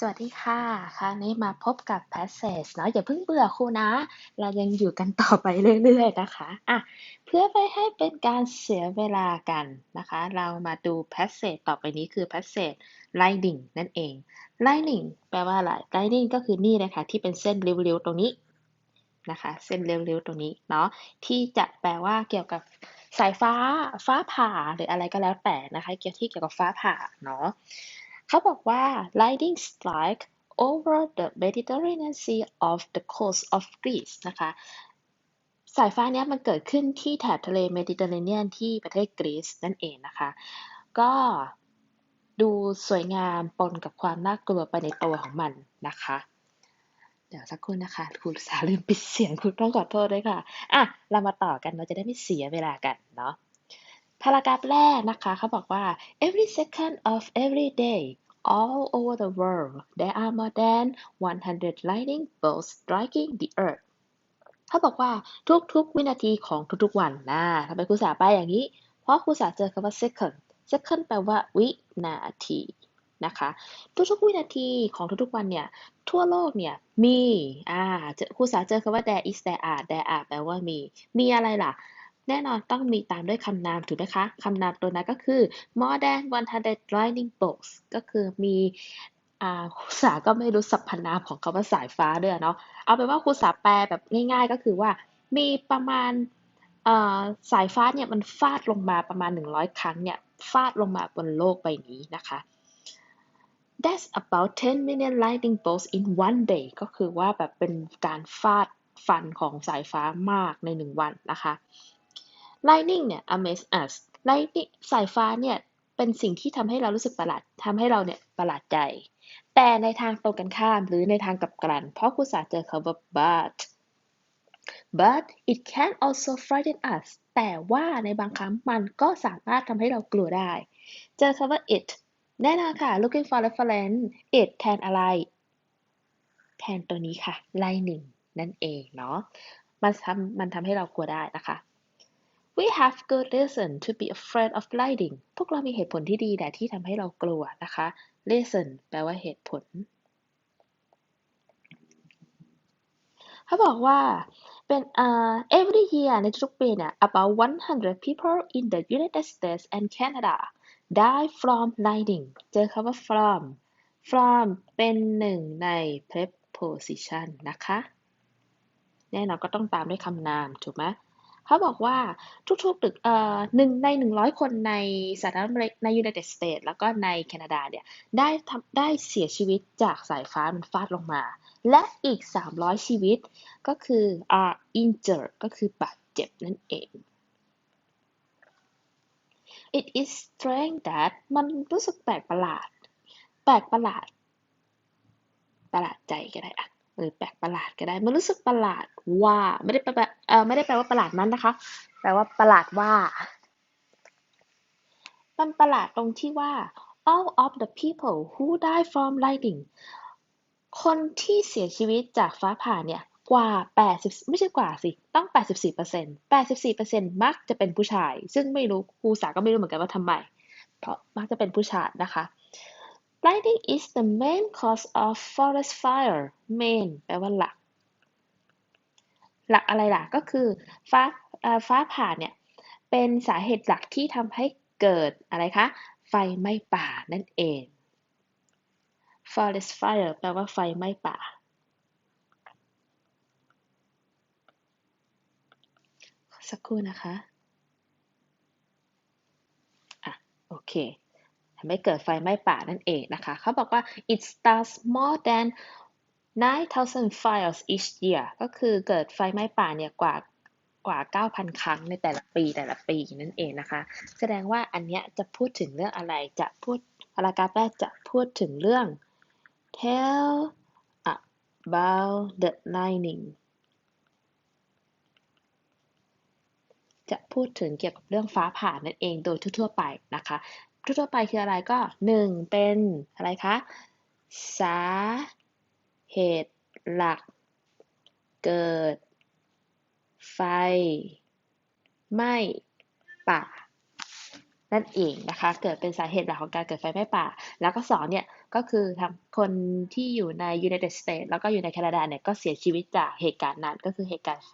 สวัสดีค่ะค่ะนี้มาพบกับ Passage เนาะอย่าเพิ่งเบื่อครูนะ เรายังอยู่กันต่อไปเรื่อยๆนะคะอะเพื่อไม่ให้เป็นการเสียเวลากันนะคะ เรามาดู Passage ต่อไปนี้คือ Passage Lightning นั่นเอง Lightning แปลว่าอะไร Lightning ก็คือนี่นะคะที่เป็นเส้นริ้วๆตรงนี้นะคะ เส้นริ้วๆตรงนี้เนาะที่จะแปลว่าเกี่ยวกับสายฟ้าฟ้าผ่าหรืออะไรก็แล้วแต่นะคะ เกี่ยวที่เกี่ยวกับฟ้าผ่าเนาะ เขาบอกว่า lightning strike over the Mediterranean Sea of the coast of Greece นะคะ สายฟ้าเนี้ยมันเกิดขึ้นที่แถบทะเลเมดิเตอร์เรเนียนที่ประเทศกรีซนั่นเองนะคะ ก็ดูสวยงามปนกับความน่ากลัวไปในตัวของมันนะคะ เดี๋ยวสักครู่นะคะครูสาลืมปิดเสียงคุณต้องขอโทษด้วยค่ะ อะ เรามาต่อกันเราจะได้ไม่เสียเวลากันเนาะพารากราฟแรกนะคะเขาบอกว่า every second of every day all over the world there are more than 100 lightning bolts striking the earth เขาบอกว่าทุกๆ วินาทีของทุกๆ วันนะทำไมครูสาไปอย่างนี้ เพราะครูสาเจอคำว่า second second แปลว่าวินาทีนะคะทุกๆ วินาทีของทุกๆ วันเนี่ย ทั่วโลกเนี่ย มี อ่าครูสาเจอคำว่า there is there are there are แปลว่ามี มีอะไรล่ะ แน่นอนต้องมีตามด้วยคำนามถูกไหมคะ คำนามตัวนั้นก็คือ more than 100 lightning bolts ก็คือมีครูสาก็ไม่รู้สรรพนามของคำว่าสายฟ้าด้วยเนาะ เอาเป็นว่าครูสาแปลแบบง่ายๆก็คือว่า มีประมาณสายฟ้าเนี่ยมันฟาดลงมาประมาณ 100 ครั้งเนี่ยฟาดลงมาบนโลกใบนี้นะคะ That's about 10 million lightning bolts in one day ก็คือว่าแบบเป็นการฟาดฟันของสายฟ้ามากในหนึ่งวันนะคะ Lightning เนี่ย amaze us Lightning สายฟ้าเนี่ย เป็นสิ่งที่ทำให้เรารู้สึกประหลาดทำให้เราเนี่ยประหลาดใจ แต่ในทางตรงกันข้ามหรือในทางกลับกัน เพราะครูสาเจอคำว่า but but it can also frighten us แต่ว่าในบางครั้งมันก็สามารถทำให้เรากลัวได้ เจอคำว่า it แน่นอนค่ะ looking for reference it แทนอะไร แทนตัวนี้ค่ะ lightning นั่นเองเนาะ มันทำมันทำให้เรากลัวได้นะคะ We have good reason to be afraid of lightning พวกเรามีเหตุผลที่ดีแต่ที่ทำให้เรากลัวนะคะ reason แปลว่าเหตุผล เขาบอกว่าเป็น uh, every year ในทุกปีเนี่ย about 100 people in the United States and Canada die from lightning เจอคำว่า from from เป็นหนึ่งใน preposition นะคะ แน่นอนก็ต้องตามด้วยคำนาม ถูกไหม เขาบอกว่าทุกๆตึกเอ่อหนึ่งในหนึ่งร้อยคนในสหรัฐอเมริกในยูไนเต็ดสเตทแล้วก็ในแคนาดาเนี่ยได้ทำได้เสียชีวิตจากสายฟ้ามันฟาดลงมา และอีก 300 ชีวิตก็คือ are injured ก็คือบาดเจ็บนั่นเอง It is strange that มันรู้สึกแปลกประหลาด แปลกประหลาด ประหลาดใจก็ได้อะ หรือแปลกประหลาดก็ได้ มันรู้สึกประหลาดว่าไม่ได้แปลเออไม่ได้แปลว่าประหลาดนั้นนะคะ แปลว่าประหลาดว่า มันประหลาดตรงที่ว่า all of the people who die from lightning คนที่เสียชีวิตจากฟ้าผ่าเนี่ยกว่า 80 ไม่ใช่กว่าสิ ต้อง 84% 84%มักจะเป็นผู้ชาย ซึ่งไม่รู้ครูสาก็ไม่รู้เหมือนกันว่าทำไม เพราะมักจะเป็นผู้ชายนะคะ Lightning is the main cause of forest fire main แปลว่าหลัก หลักอะไรล่ะ ก็คือฟ้าฟ้าผ่าเนี่ย เป็นสาเหตุหลักที่ทำให้เกิดอะไรคะ ไฟไหม้ป่านั่นเอง forest fire แปลว่าไฟไหม้ป่า สักครู่นะคะ อะ โอเคำให้เกิดไฟไหม้ป่านั่นเองนะคะ เขาบอกว่า it starts more than 9,000 fires each year ก็คือเกิดไฟไหม้ป่าเนี่ยกว่ากว่า 9,000 ครั้งในแต่ละปีแต่ละปีนั่นเองนะคะ แสดงว่าอันเนี้ยจะพูดถึงเรื่องอะไร จะพูดพารากราฟแรกจะพูดถึงเรื่อง tell about the lightning จะพูดถึงเกี่ยวกับเรื่องฟ้าผ่านั่นเองโดยทั่วๆไปนะคะ ทั่วไปคืออะไรก็หนึ่งเป็นอะไรคะ สาเหตุหลัก เกิด ไฟไหม้ป่านั่นเองนะคะ เกิดเป็นสาเหตุหลักของการเกิดไฟไหม้ป่า แล้วก็สองเนี่ย ก็คือทำคนที่อยู่ใน United States แล้วก็อยู่ในแคนาดาเนี่ย ก็เสียชีวิตจากเหตุการณ์นั้น ก็คือเหตุการณ์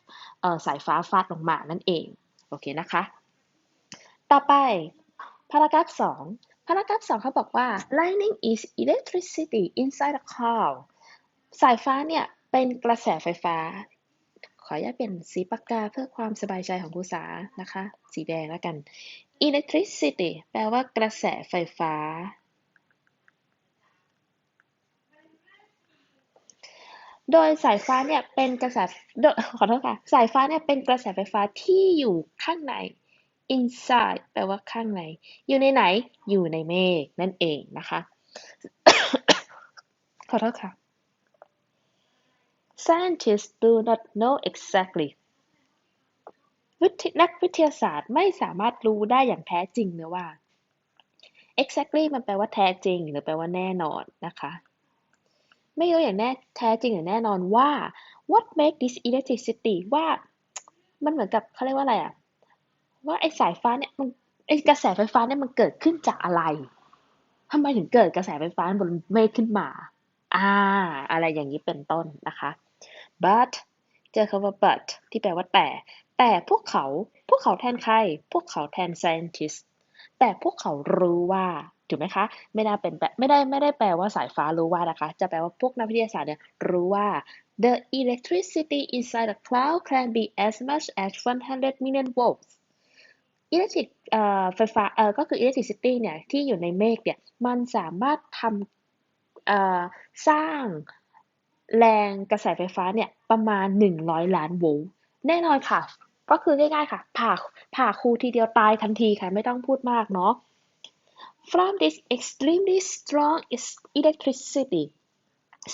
สายฟ้าฟาดลงมานั่นเอง โอเคนะคะ ต่อไป พารากราฟสองพารากราฟสองเขาบอกว่า lightning is electricity inside a cloud สายฟ้าเนี่ย เป็นกระแสไฟฟ้า ขออนุญาตเป็นสีปากกาเพื่อความสบายใจของผู้สานะคะ สีแดงแล้วกัน electricity แปลว่ากระแสไฟฟ้า โดยสายฟ้าเนี่ยเป็นกระแสขอโทษค่ะ สายฟ้าเนี่ยเป็นกระแสไฟฟ้าที่อยู่ข้างใน inside แปลว่าข้างใน อยู่ในไหน อยู่ในเมฆนั่นเองนะคะ ขอโทษค่ะ Scientists do not know exactly นักวิทยาศาสตร์ไม่สามารถรู้ได้อย่างแท้จริงเลยว่า exactly มันแปลว่าแท้จริง หรือแปลว่าแน่นอนนะคะ ไม่รู้อย่างแน่แท้จริงหรือแน่นอนว่า what make this electricity ว่ามันเหมือนกับเขาเรียกว่าอะไรอะ ว่าไอ้สายฟ้าเนี่ยมันไอ้กระแสไฟฟ้าเนี่ยมันเกิดขึ้นจากอะไรทำไมถึงเกิดกระแสไฟฟ้าบนเมฆขึ้นมา อ่า อะไรอย่างนี้เป็นต้นนะคะ but เจอคำว่า but ที่แปลว่าแต่ แต่พวกเขา พวกเขาแทนใคร พวกเขาแทน scientist แต่พวกเขารู้ว่า ถูกไหมคะ ไม่ได้เป็นไม่ได้ไม่ได้แปลว่าสายฟ้ารู้ว่านะคะ จะแปลว่าพวกนักวิทยาศาสตร์เนี่ยรู้ว่า the electricity inside a cloud can be as much as 100 million volts อิเล็กทริกไฟฟ้าเออก็คืออิเล็กทริซิตี้เนี่ยที่อยู่ในเมฆเนี่ยมันสามารถทำสร้างแรงกระแสไฟฟ้าเนี่ยประมาณ 100 ล้านโวลต์แน่นอนค่ะ ก็คือง่ายๆค่ะ ผ่าผ่าครูทีเดียวตายทันทีค่ะ ไม่ต้องพูดมากเนาะ from this extremely strong electricity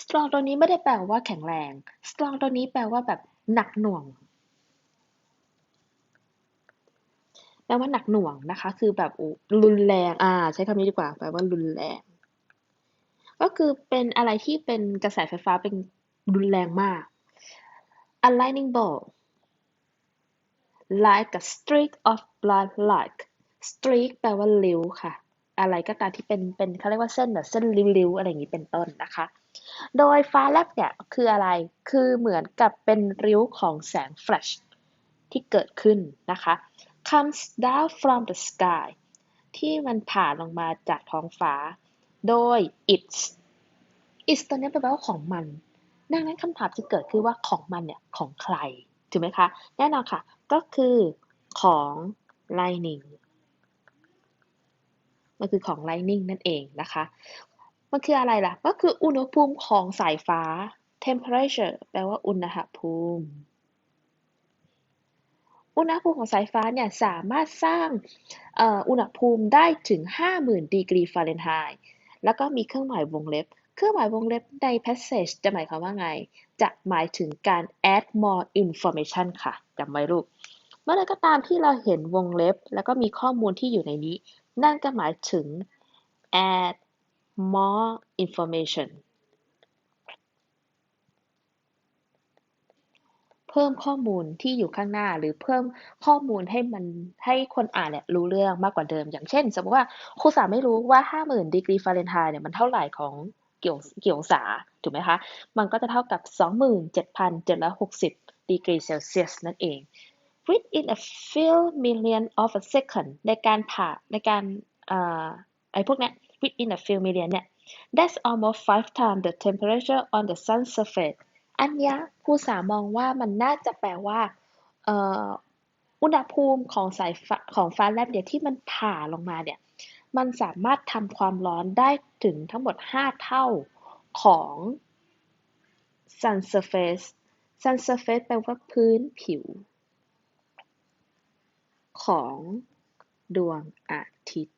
strong ตัวนี้ไม่ได้แปลว่าแข็งแรง strong ตัวนี้แปลว่าแบบหนักหน่วง แปลว่าหนักหน่วงนะคะ คือแบบรุนแรงอ่าใช้คำนี้ดีกว่า แปลว่ารุนแรง ก็คือเป็นอะไรที่เป็นกระแสไฟฟ้าเป็นรุนแรงมาก a lightning bolt like a streak of blood like streak แปลว่าริ้วค่ะ อะไรก็ตามที่เป็นเป็นเขาเรียกว่าเส้นแบบเส้นริ้วๆอะไรอย่างนี้เป็นต้นนะคะ โดยฟ้าแลบเนี่ยคืออะไร คือเหมือนกับเป็นริ้วของแสงแฟลชที่เกิดขึ้นนะคะ comes down from the sky ที่มันผ่านลงมาจากท้องฟ้า โดย its its ตัวนี้แปลว่าของมัน ดังนั้นคำถามจะเกิดขึ้นว่าของมันเนี่ยของใคร ถูกไหมคะ แน่นอนค่ะ ก็คือของ lightning มันคือของ lightning นั่นเองนะคะ มันคืออะไรล่ะ ก็คืออุณหภูมิของสายฟ้า temperature แปลว่าอุณหภูมิ อุณหภูมิของสายฟ้าเนี่ยสามารถสร้างอุณหภูมิได้ถึง 50,000 ดีกรีฟาเรนไฮต์แล้วก็มีเครื่องหมายวงเล็บ เครื่องหมายวงเล็บใน passage จะหมายความว่าไง จะหมายถึงการ add more information ค่ะจำไว้ลูก เมื่อไรก็ตามที่เราเห็นวงเล็บ แล้วก็มีข้อมูลที่อยู่ในนี้ นั่นก็หมายถึง add more information พิ่มข้อมูลที่อยู่ข้างหน้า หรือเพิ่มข้อมูลให้มันให้คนอ่านเนี่ยรู้เรื่องมากกว่าเดิม อย่างเช่น สมมติว่าครูสาไม่รู้ว่า 50,000ดีกรีฟาเรนไฮต์เนี่ยมันเท่าไหร่ของเกี่ยวเกี่ยวองศาถูกไหมคะ มันก็จะเท่ากับ 27,760ดีกรีเซลเซียสนั่นเอง within a few million of a second ในการผ่าในการไอ้พวกเนี้ย within a few million เนี่ย that's almost five times the temperature on the sun's surface อันนี้ครูสามองว่ามันน่าจะแปลว่าอุณหภูมิของสายของฟ้าแลบเนี่ยที่มันผ่าลงมาเนี่ยมันสามารถทำความร้อนได้ถึงทั้งหมด 5 เท่าของ sun surface sun surface แปลว่าพื้นผิว ของดวงอาทิตย์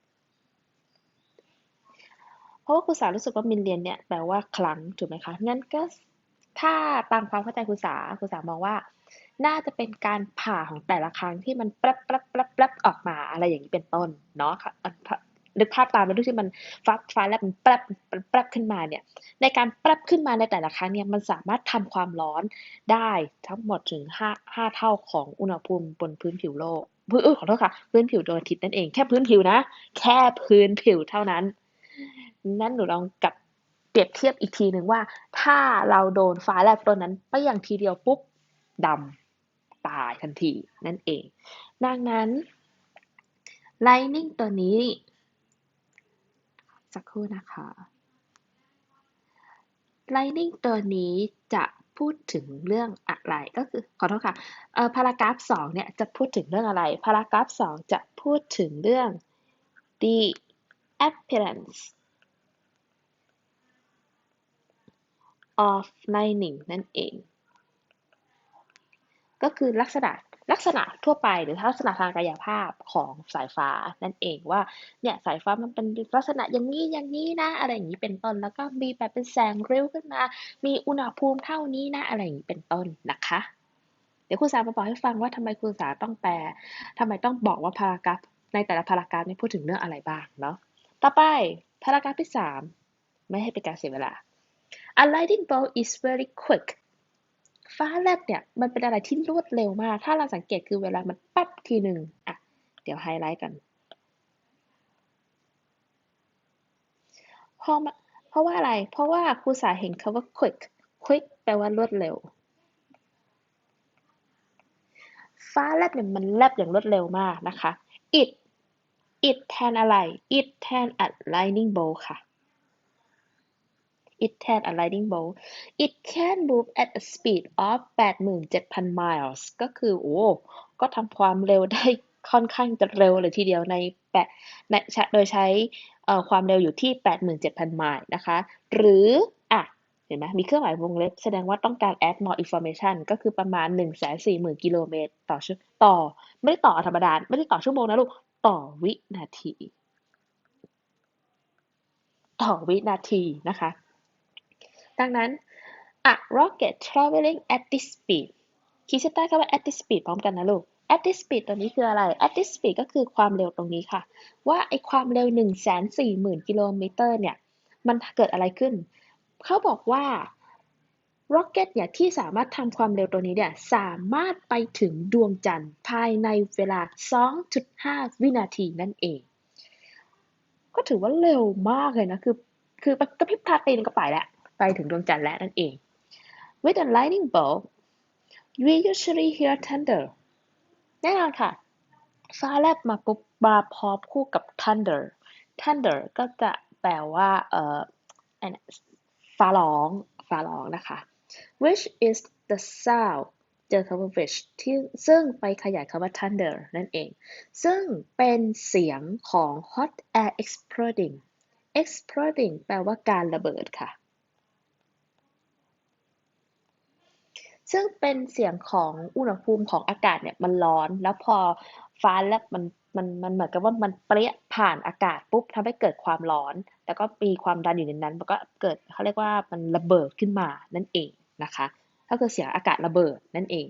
เพราะว่าครูสารู้สึกว่ามิลเลียนเนี่ยแปลว่าครั้งถูกไหมคะ งั้นก็ ถ้าตามความเข้าใจคุณสาคุณสามองว่า น่าจะเป็นการผ่าของแต่ละครั้งที่มันปรับปรับปรับปรับออกมาอะไรอย่างนี้เป็นต้นเนาะค่ะนึกภาพตามไปดูที่มันฟักฟ้าแล้วมันปรับปรับขึ้นมาเนี่ย ในการปรับขึ้นมาในแต่ละครั้งเนี่ยมันสามารถทำความร้อนได้ทั้งหมดถึงห้าห้าเท่าของอุณหภูมิบนพื้นผิวโลกพื้นขอโทษค่ะ พื้นผิวดวงอาทิตย์นั่นเองแค่พื้นผิวนะ แค่พื้นผิวเท่านั้น นั่นหนูลองกลับ รียบเทียบอีกทีหนึ่งว่า ถ้าเราโดนฟ้าแลบตัวนั้นไปอย่างทีเดียวปุ๊บดำตายทันทีนั่นเอง ดังนั้น lightning ตัวนี้ สักครู่นะคะ lightning ตัวนี้จะพูดถึงเรื่องอะไรก็คือขอโทษค่ะเอ่อพารากราฟสองเนี่ยจะพูดถึงเรื่องอะไรพารากราฟสองจะพูดถึงเรื่อง the appearance of lightning นั่นเอง ก็คือลักษณะลักษณะทั่วไปหรือลักษณะทางกายภาพของสายฟ้านั่นเองว่าเนี่ยสายฟ้ามันเป็นลักษณะอย่างนี้อย่างนี้นะอะไรอย่างนี้เป็นต้นแล้วก็มีแบบเป็นแสงเร็วขึ้นมา มีอุณหภูมิเท่านี้นะอะไรอย่างนี้เป็นต้นนะคะ เดี๋ยวคุณสามาบอกให้ฟังว่าทำไมคุณสาต้องแปลทำไมต้องบอกว่าพารากราฟในแต่ละพารากราฟนี่พูดถึงเรื่องอะไรบ้างเนาะต่อไปพารากราฟที่สามไม่ให้เป็นการเสียเวลา A lightning bolt is very quick ฟ้าแลบเนี่ยมันเป็นอะไรที่รวดเร็วมาก ถ้าเราสังเกตคือเวลามันปั๊บทีหนึ่งอะ เดี๋ยวไฮไลท์กันเพราะเพราะว่าอะไร เพราะว่าครูสาเห็นคาว่า quick quick แปลว่ารวดเร็ว ฟ้าแลบเนี่ยมันแลบอย่างรวดเร็วมากนะคะ it it แทนอะไร it แทน a lightning bolt ค่ะ it had a lightning bolt it can move at a speed of 87,000 miles ก็คือโอ้ก็ทำความเร็วได้ค่อนข้างจะเร็วเลยทีเดียวในแปะในโดยใช้ความเร็วอยู่ที่ 87,000 ไมล์นะคะ หรืออะเห็นไหมมีเครื่องหมายวงเล็บแสดงว่าต้องการ add more information ก็คือประมาณ 140,000 กิโลเมตรต่อชั่วต่อ ไม่ได้ต่อธรรมดา ไม่ได้ต่อชั่วโมงนะลูก ต่อวินาที ต่อวินาทีนะคะ ดังนั้น a rocket traveling at this speed ขีดเส้นใต้คำว่า at this speed พร้อมกันนะลูก at this speed ตัวนี้คืออะไร at this speed ก็คือความเร็วตรงนี้ค่ะ ว่าไอความเร็ว 140,000 กิโลเมตรเนี่ย มันเกิดอะไรขึ้น เขาบอกว่า rocket เนี่ย ที่สามารถทำความเร็วตัวนี้เนี่ย สามารถไปถึงดวงจันทร์ภายในเวลา 2.5 วินาทีนั่นเอง ก็ถือว่าเร็วมากเลยนะ คือ คือกระพริบตาตีนก็ไปแล้ว ไปถึงดวงจันทร์แล้วนั่นเอง With a lightning bolt we usually hear thunder แน่นอนค่ะ ฟ้าแลบมาปุ๊บมาพร้อมคู่กับ thunder thunder ก็จะแปลว่าเอ่อฟ้าร้องฟ้าร้องนะคะ which is the sound เจอคำว่า which ที่ซึ่งไปขยายคำว่า thunder นั่นเอง ซึ่งเป็นเสียงของ hot air exploding exploding แปลว่าการระเบิดค่ะ ซึ่งเป็นเสียงของอุณหภูมิของอากาศเนี่ยมันร้อน แล้วพอฟ้าแลบมันมันมันเหมือนกับว่ามันเปรี้ยผ่านอากาศปุ๊บทำให้เกิดความร้อน แล้วก็มีความดันอยู่ในนั้น มันก็เกิดเขาเรียกว่ามันระเบิดขึ้นมานั่นเองนะคะก็คือเสียงอากาศระเบิดนั่นเอง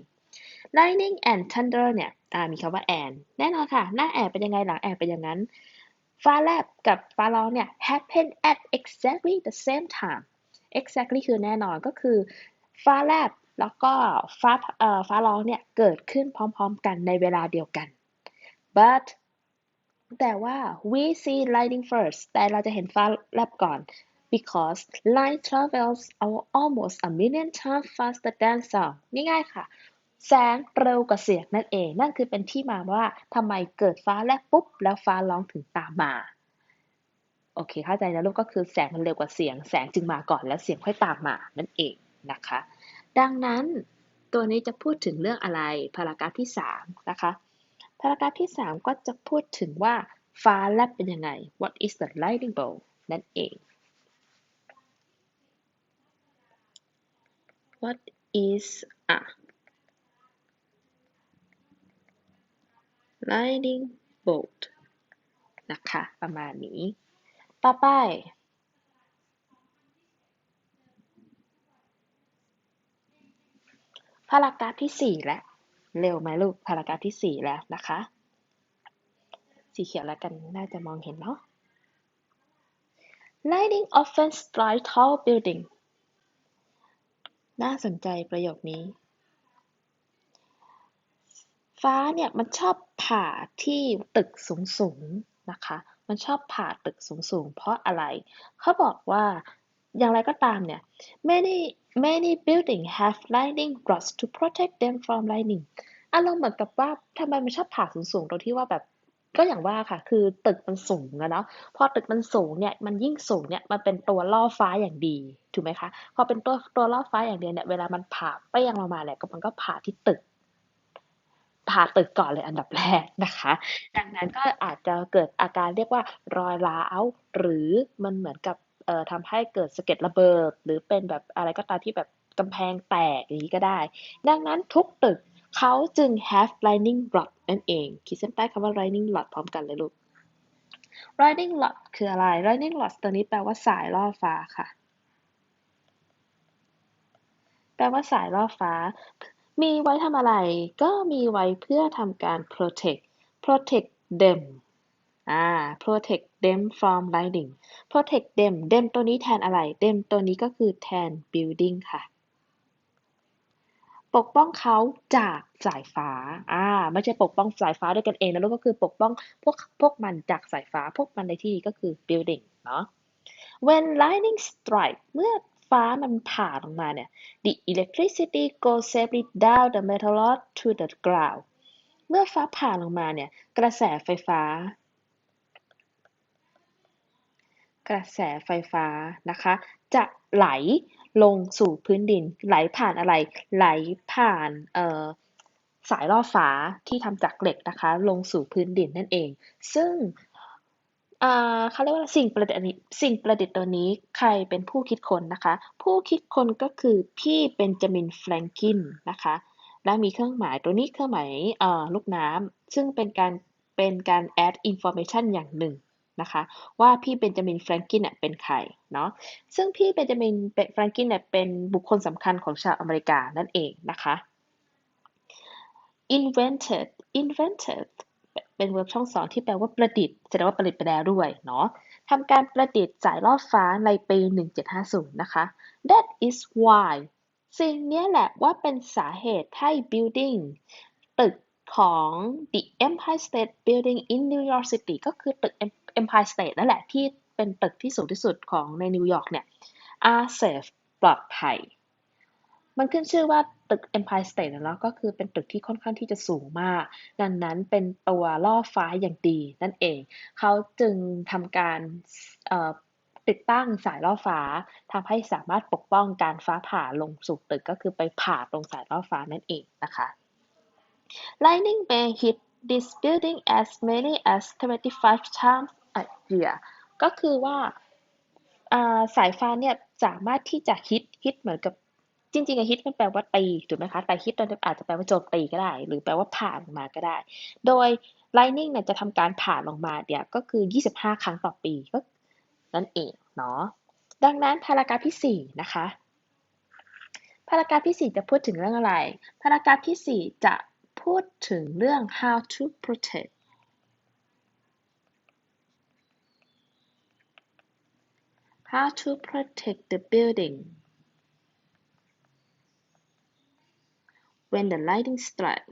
lightning and thunder เนี่ยมีคำว่า and แน่นอนค่ะ หน้าแอบเป็นยังไงหลังแอบเป็นอย่างนั้น ฟ้าแลบกับฟ้าร้องเนี่ย happen at exactly the same time exactly คือแน่นอนก็คือ ฟ้าแลบ แล้วก็ฟ้าเอ่อฟ้าร้องเนี่ยเกิดขึ้นพร้อมๆกันในเวลาเดียวกัน but แต่ว่า we see lightning first แต่เราจะเห็นฟ้าแลบก่อน because light travels almost a million times faster than sound ง่ายๆค่ะ แสงเร็วกว่าเสียงนั่นเอง นั่นคือเป็นที่มาว่าทำไมเกิดฟ้าแลบปุ๊บ แล้วฟ้าร้องถึงตามมา โอเค เข้าใจนะลูกก็คือแสงมันเร็วกว่าเสียง แสงจึงมาก่อนแล้วเสียงค่อยตามมานั่นเองนะคะ ดังนั้นตัวนี้จะพูดถึงเรื่องอะไร พารากราฟที่ 3 นะคะ พารากราฟที่ 3 ก็จะพูดถึงว่าฟ้าแลบเป็นยังไง What is the lightning bolt นั่นเอง What is a lightning bolt นะคะ ประมาณนี้ ต่อไป พารากราฟที่ 4 แล้วเร็วไหมลูกพารากราฟที่ 4 แล้วนะคะ สีเขียวแล้วกันน่าจะมองเห็นเนาะ Lightning often strike tall building น่าสนใจประโยคนี้ ฟ้าเนี่ยมันชอบผ่าที่ตึกสูงๆนะคะ มันชอบผ่าตึกสูงๆ เพราะอะไร เขาบอกว่า อย่างไรก็ตามเนี่ย many many building have lightning rods to protect them from lightning อารมณ์เหมือนกับว่าทำไมมันชอบผ่าสูงๆตรงที่ว่าแบบก็อย่างว่าค่ะ คือตึกมันสูงอะเนาะ พอตึกมันสูงเนี่ย มันยิ่งสูงเนี่ย มันเป็นตัวล่อฟ้าอย่างดี ถูกไหมคะ พอเป็นตัวตัวล่อฟ้าอย่างเดียวเนี่ย เวลามันผ่าเปรี้ยงลงมาเนี่ยก็มันก็ผ่าที่ตึก ผ่าตึกก่อนเลยอันดับแรกนะคะ ดังนั้นก็อาจจะเกิดอาการเรียกว่ารอยร้าว หรือมันเหมือนกับ เอ่อทำให้เกิดสะเก็ดระเบิด หรือเป็นแบบอะไรก็ตามที่แบบกำแพงแตกอย่างนี้ก็ได้ ดังนั้นทุกตึกเขาจึง have lightning rod นั่นเองขีดเส้นใต้คำว่า lightning rod พร้อมกันเลยลูก lightning rod คืออะไร lightning rod ตัวนี้แปลว่าสายล่อฟ้าค่ะ แปลว่าสายล่อฟ้า มีไว้ทำอะไร ก็มีไว้เพื่อทำการ protect protect them อ่า protect them from lightning protect them them ตัวนี้แทนอะไร them ตัวนี้ก็คือแทน building ค่ะ ปกป้องเขาจากสายฟ้า อ่า ไม่ใช่ปกป้องสายฟ้าด้วยกันเองนะลูกก็คือปกป้องพวกพวกมันจากสายฟ้า พวกมันในที่นี้ก็คือ building เนาะ when lightning strike เมื่อฟ้ามันผ่าลงมาเนี่ย the electricity goes safely down the metal rod to the ground เมื่อฟ้าผ่าลงมาเนี่ย กระแสไฟฟ้า กระแสไฟฟ้านะคะ จะไหลลงสู่พื้นดิน ไหลผ่านอะไร ไหลผ่านสายล่อฟ้าที่ทำจากเหล็กนะคะ ลงสู่พื้นดินนั่นเอง ซึ่งเขาเรียกว่าสิ่งประดิษฐ์สิ่งประดิษฐ์ตัวนี้ใครเป็นผู้คิดค้นนะคะ ผู้คิดค้นก็คือพี่เบนจามินแฟรงกินนะคะ และมีเครื่องหมายตัวนี้เครื่องหมายลูกน้ำซึ่งเป็นการเป็นการ add information อย่างหนึ่ง นะคะ ว่าพี่เบนจามินแฟรงกินเป็นใครเนาะซึ่งพี่เบนจามินแฟรงกินเป็นบุคคลสำคัญของชาวอเมริกานั่นเองนะคะ invented invented เป็น verb ช่องสองที่แปลว่าประดิษฐ์แสดงว่าประดิษฐ์ไปแล้วด้วยเนาะทำการประดิษฐ์สายล่อฟ้าในปี 1750 นะคะ that is why สิ่งนี้แหละว่าเป็นสาเหตุให้ building ตึกของ the Empire State Building in New York City ก็คือตึก Empire State นั่นแหละที่เป็นตึกที่สูงที่สุดของในนิวยอร์กเนี่ย are safe ปลอดภัย มันขึ้นชื่อว่าตึก Empire State แล้วก็คือเป็นตึกที่ค่อนข้างที่จะสูงมาก ดังนั้นเป็นตัวล่อฟ้าอย่างดีนั่นเอง เขาจึงทำการติดตั้งสายล่อฟ้าทำให้สามารถปกป้องการฟ้าผ่าลงสู่ตึกก็คือไปผ่าตรงสายล่อฟ้านั่นเองนะคะ Lightning may hit this building as many as 25 times a year ก็คือว่าสายฟ้าเนี่ยสามารถที่จะฮิตฮิตเหมือนกับจริงๆฮิตมันแปลว่าตีถูกไหมคะแต่ฮิตมันอาจจะแปลว่าโจมตีก็ได้ หรือแปลว่าผ่านมาก็ได้ โดย lightning เนี่ยจะทำการผ่านลงมาเนี่ยก็คือ 25 ครั้งต่อปีก็นั่นเองเนาะดังนั้นพารากราฟที่ 4 นะคะพารากราฟที่ 4 จะพูดถึงเรื่องอะไรพารากราฟที่ 4 จะพูดถึงเรื่อง how to protect how to protect the building when the lightning strike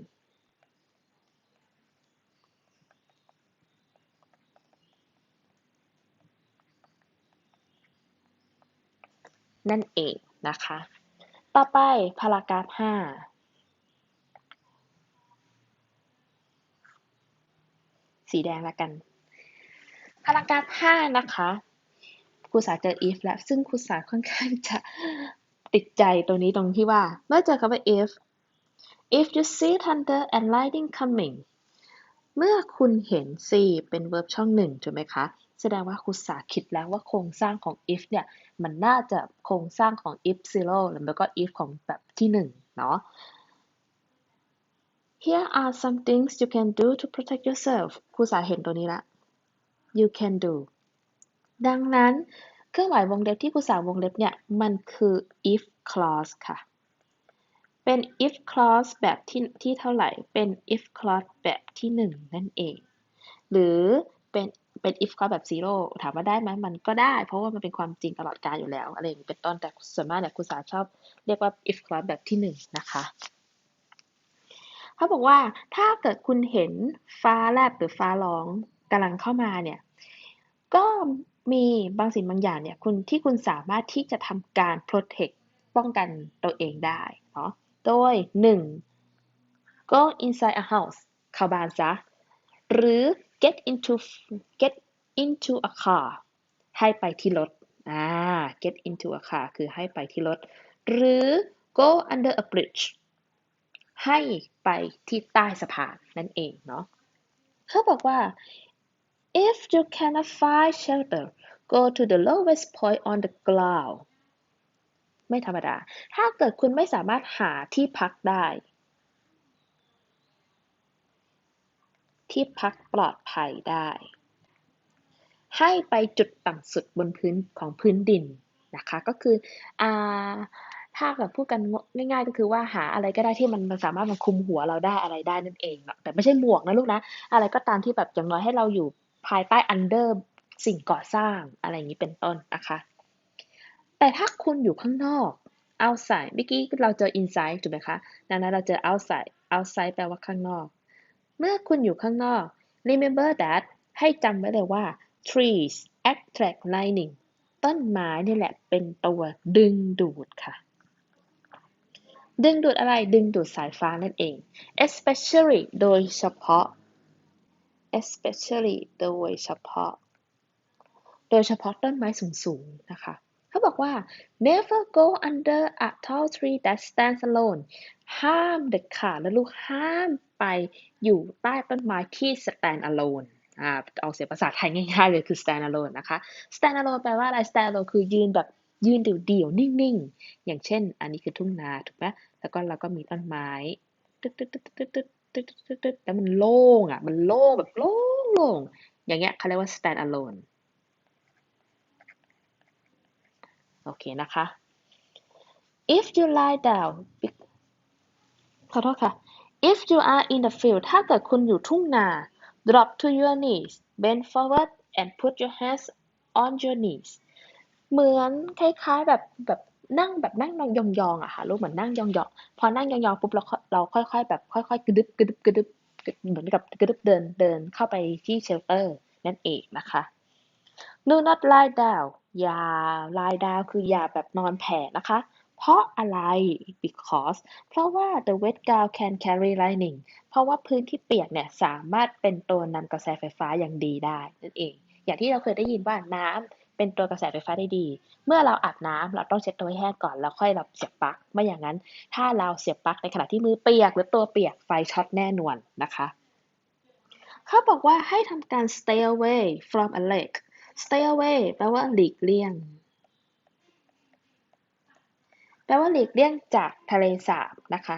นั่นเองนะคะ ต่อไปพารากราฟ5สีแดงละกันพารากราฟ5นะคะ ครูสาเจอ if แล้วซึ่งครูสาค่อนข้างจะติดใจตรงนี้ตรงที่ว่า เมื่อเจอคำว่า if if you see thunder and lightning coming เมื่อคุณเห็น see เป็น verb ช่องหนึ่งถูกไหมคะ แสดงว่าครูสาคิดแล้วว่าโครงสร้างของ if เนี่ย มันน่าจะโครงสร้างของ if zero แล้วก็ if ของแบบที่หนึ่งเนาะ Here are some things you can do to protect yourself ครูสาเห็นตัวนี้ละ you can do ดังนั้นเครื่องหมายวงเล็บที่ครูสาววงเล็บเนี่ย มันคือ if clause ค่ะ เป็น if clause แบบที่ที่เท่าไหร่ เป็น if clause แบบที่หนึ่งนั่นเอง หรือเป็นเป็น if clause แบบ zero ถามว่าได้ไหมมันก็ได้ เพราะว่ามันเป็นความจริงตลอดกาลอยู่แล้วอะไรอย่างนี้เป็นต้น แต่ส่วนมากเนี่ยครูสาชอบเรียกว่า if clause แบบที่หนึ่งนะคะเขาบอกว่าถ้าเกิดคุณเห็นฟ้าแลบหรือฟ้าร้องกำลังเข้ามาเนี่ย ก็ มีบางสิ่งบางอย่างเนี่ยคุณที่คุณสามารถที่จะทำการ protect ป้องกันตัวเองได้เนาะโดย 1. go inside a house เข้าบ้านซะ หรือ get into get into a car ให้ไปที่รถอ่า get into a car คือให้ไปที่รถ หรือ go under a bridge ให้ไปที่ใต้สะพานนั่นเองเนาะเขาบอกว่า if you cannot find shelter go to the lowest point on the ground ไม่ธรรมดา ถ้าเกิดคุณไม่สามารถหาที่พักได้ ที่พักปลอดภัยได้ ให้ไปจุดต่ำสุดบนพื้นของพื้นดินนะคะ ก็คืออ่าถ้าแบบพูดกันง่ายๆก็คือว่าหาอะไรก็ได้ที่มันสามารถมาคุมหัวเราได้อะไรได้นั่นเองแต่ไม่ใช่หมวกนะลูกนะ อะไรก็ตามที่แบบอย่างน้อยให้เราอยู่ภายใต้ under สิ่งก่อสร้างอะไรอย่างนี้เป็นต้นนะคะ แต่ถ้าคุณอยู่ข้างนอก outside เมื่อกี้เราเจอ inside ถูกไหมคะดังนั้นเราเจอ outside outside แปลว่าข้างนอก เมื่อคุณอยู่ข้างนอก remember that ให้จำไว้เลยว่า trees attract lightning ต้นไม้นี่แหละเป็นตัวดึงดูดค่ะ ดึงดูดอะไร ดึงดูดสายฟ้านั่นเอง especially โดยเฉพาะ especially โดยเฉพาะ โดยเฉพาะต้นไม้สูงๆนะคะเขาบอกว่า never go under a tall tree that stands alone ห้ามเด็ดขาดและลูกห้ามไปอยู่ใต้ต้นไม้ที่ stand alone อ่าออกเสียงภาษาไทยง่ายๆเลยคือ stand alone นะคะ stand alone แปลว่าอะไร stand alone คือยืนแบบยืนเดี่ยวๆนิ่งๆ อย่างเช่น อันนี้คือทุ่งนาถูกไหมแล้วก็เราก็มีต้นไม้ตึ๊ดตึ๊ดตึ๊ดตึ๊ดตึ๊ดตึ๊ดตึ๊ดตึ๊ดแล้วมันโล่งอะ มันโล่งแบบโล่งโล่งอย่างเงี้ยเขาเรียกว่า stand alone โอเคนะคะ if you lie down ขอโทษค่ะ if you are in the field ถ้าเกิดคุณอยู่ทุ่งนา drop to your knees bend forward and put your hands on your knees เหมือนคล้ายๆแบบแบบนั่งแบบนั่งนอนยองๆอะค่ะลูกเหมือนนั่งยองๆ พอนั่งยองๆปุ๊บเราเราค่อยๆแบบค่อยๆกระดึบกระดึบกระดึบเหมือนกับกระดึบเดินเดินเข้าไปที่เชลเตอร์นั่นเองนะคะ do not lie down อย่า lie down คืออย่าแบบนอนแผ่นะคะ เพราะอะไร because เพราะว่า the wet ground can carry lightning เพราะว่าพื้นที่เปียกเนี่ยสามารถเป็นตัวนำกระแสไฟฟ้าอย่างดีได้นั่นเอง อย่างที่เราเคยได้ยินว่าน้ำเป็นตัวกระแสไฟฟ้าได้ดี เมื่อเราอาบน้ำเราต้องเช็ดตัวให้แห้งก่อนแล้วค่อยเราเสียบปลั๊กไม่อย่างนั้น ถ้าเราเสียบปลั๊กในขณะที่มือเปียกหรือตัวเปียกไฟช็อตแน่นอนนะคะ เขาบอกว่าให้ทำการ stay away from a lake stay away แปลว่าหลีกเลี่ยง แปลว่าหลีกเลี่ยงจากทะเลสาบนะคะ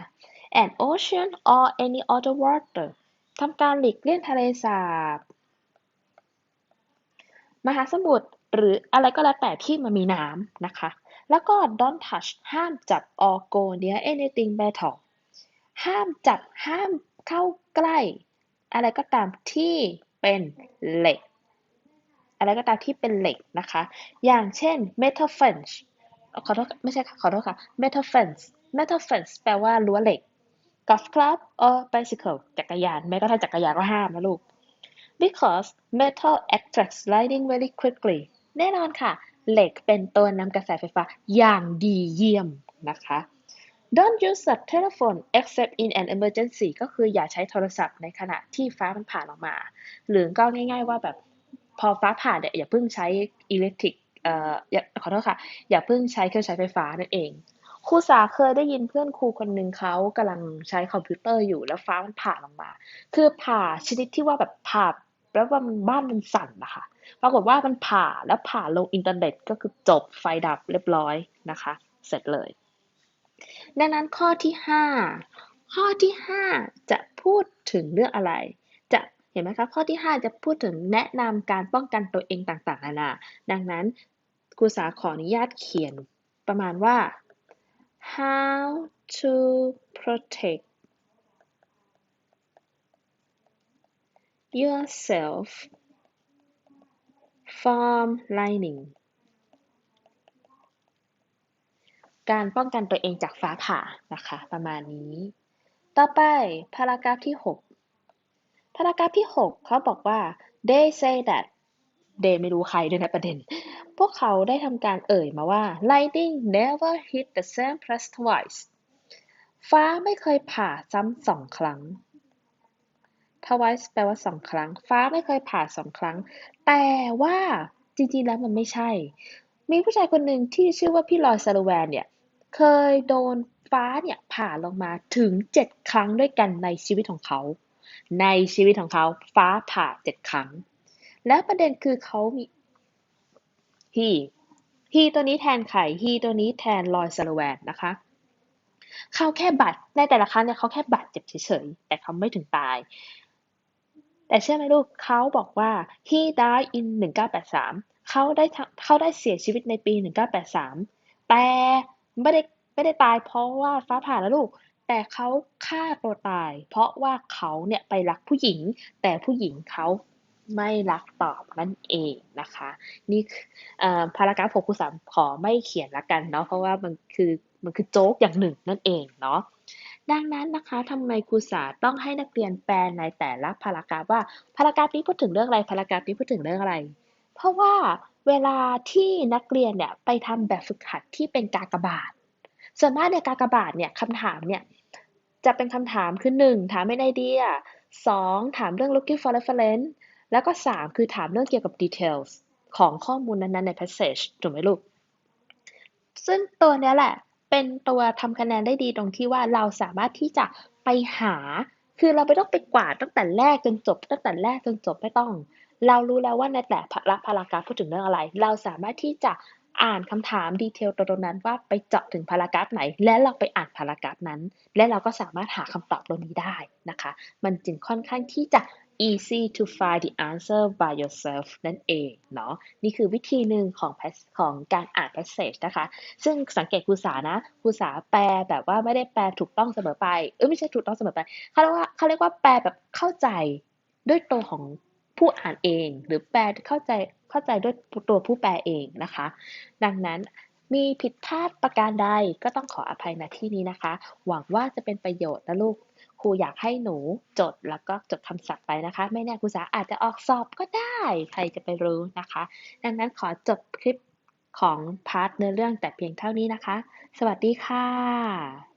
an ocean or any other water ทำการหลีกเลี่ยงทะเลสาบ มหาสมุทรหรืออะไรก็แล้วแต่ที่มันมีน้ำนะคะ แล้วก็ don't touch ห้ามจับ or go near anything metal ห้ามจับห้ามเข้าใกล้ อะไรก็ตามที่เป็นเหล็ก อะไรก็ตามที่เป็นเหล็กนะคะ อย่างเช่น metal fence ขอโทษไม่ใช่ค่ะขอโทษค่ะ metal fence metal fence แปลว่ารั้วเหล็ก golf club or bicycle จักรยาน แม้กระทั่งจักรยานก็ห้ามนะลูก because metal attracts lightning very quickly แน่นอนค่ะ เหล็กเป็นตัวนำกระแสไฟฟ้าอย่างดีเยี่ยมนะคะ Don't use a telephone except in an emergency ก็คืออย่าใช้โทรศัพท์ในขณะที่ฟ้ามันผ่านออกมา หรือก็ง่ายๆว่าแบบ พอฟ้าผ่านเนี่ยอย่าเพิ่งใช้อิเล็กทริกเอ่อขอโทษค่ะ อย่าเพิ่งใช้เครื่องใช้ไฟฟ้านั่นเองครูสาเคยได้ยินเพื่อนครูคนหนึ่งเขากำลังใช้คอมพิวเตอร์อยู่แล้วฟ้ามันผ่าลงมา คือผ่าชนิดที่ว่าแบบผ่าแล้วว่ามันบ้านมันสั่นนะคะปรากฏว่ามันผ่าแล้วผ่าลงอินเทอร์เน็ตก็คือจบไฟดับเรียบร้อยนะคะ เสร็จเลย ดังนั้นข้อที่ 5 ข้อที่ 5 จะพูดถึงเรื่องอะไร เห็นไหมคะข้อที่ 5 จะพูดถึงแนะนำการป้องกันตัวเองต่างๆ นานา ดังนั้นครูสาขออนุญาตเขียนประมาณว่า how to protect yourself from lightning การป้องกันตัวเองจากฟ้าผ่านะคะ ประมาณนี้ ต่อไปพารากราฟที่ 6 พารากราฟที่ 6 เขาบอกว่า they say that เดย์ไม่รู้ใครด้วยนะประเด็น พวกเขาได้ทำการเอ่ยมาว่า lightning never hit the same place twice ฟ้าไม่เคยผ่าซ้ำสองครั้ง twice แปลว่าสองครั้ง ฟ้าไม่เคยผ่าสองครั้ง แต่ว่าจริงๆ แล้วมันไม่ใช่ มีผู้ชายคนหนึ่งที่ชื่อว่าพี่ลอยซาลูแวนเนี่ย เคยโดนฟ้าเนี่ยผ่าลงมาถึงเจ็ดครั้งด้วยกันในชีวิตของเขา ในชีวิตของเขาฟ้าผ่าเจ็ดครั้ง แล้วประเด็นคือเขามี he he ตัวนี้แทนไข่ he ตัวนี้แทนลอยซลแวนนะคะเขาแค่บาดในแต่ละครั้งเนี่ยเขาแค่บาดเจ็บเฉยๆ แต่เขาไม่ถึงตาย แต่เชื่อไหมลูกเขาบอกว่า he died in 1983 เขาได้เขาได้เสียชีวิตในปี 1983 แต่ไม่ได้ไม่ได้ตายเพราะว่าฟ้าผ่าแล้วลูก แต่เขาฆ่าตัวตาย เพราะว่าเขาเนี่ยไปรักผู้หญิง แต่ผู้หญิงเขาไม่รักตอบนั่นเองนะคะ นี่พารากราฟหกคูสามขอไม่เขียนละกันเนาะเพราะว่ามันคือมันคือโจ๊กอย่างหนึ่งนั่นเองเนาะดังนั้นนะคะทำไมครูสาต้องให้นักเรียนแปลในแต่ละพารากราฟว่าพารากราฟนี้พูดถึงเรื่องอะไรพารากราฟนี้พูดถึงเรื่องอะไร เพราะว่าเวลาที่นักเรียนเนี่ยไปทำแบบฝึกหัดที่เป็นกากบาทส่วนมากในกากบาทเนี่ยคำถามเนี่ย จะเป็นคำถามคือ 1. ถามเป็นไอเดีย 2. ถามเรื่อง looking for reference แล้วก็ 3 คือถามเรื่องเกี่ยวกับ details ของข้อมูลนั้นๆ ใน passage ถูกไหมลูก ซึ่งตัวนี้แหละ เป็นตัวทำคะแนนได้ดีตรงที่ว่าเราสามารถที่จะไปหา คือเราไม่ต้องไปกวาดตั้งแต่แรกจนจบ ตั้งแต่แรกจนจบไม่ต้อง เรารู้แล้วว่าในแต่ละพารากราฟพูดถึงเรื่องอะไร เราสามารถที่จะ อ่านคำถามดีเทลตรงนั้นว่าไปเจาะถึงพารากราฟไหน และเราไปอ่านพารากราฟนั้น และเราก็สามารถหาคำตอบตรงนี้ได้นะคะ มันจึงค่อนข้างที่จะ easy to find the answer by yourself นั่นเองเนาะนี่คือวิธีหนึ่งของของการอ่าน passage นะคะ ซึ่งสังเกตครูสานะครูสาแปลแบบว่าไม่ได้แปลถูกต้องเสมอไป เออไม่ใช่ถูกต้องเสมอไปเขาเรียกว่าเขาเรียกว่าแปลแบบเข้าใจด้วยตัวของผู้อ่านเอง หรือแปลเข้าใจ เข้าใจด้วยตัวผู้แปลเองนะคะ ดังนั้นมีผิดพลาดประการใดก็ต้องขออภัยณที่นี้นะคะ หวังว่าจะเป็นประโยชน์นะลูกครูอยากให้หนูจดแล้วก็จดคำศัพท์ไปนะคะ ไม่แน่ครูสาอาจจะออกสอบก็ได้ใครจะไปรู้นะคะ ดังนั้นขอจบคลิปของพาร์ทเนื้อเรื่องแต่เพียงเท่านี้นะคะ สวัสดีค่ะ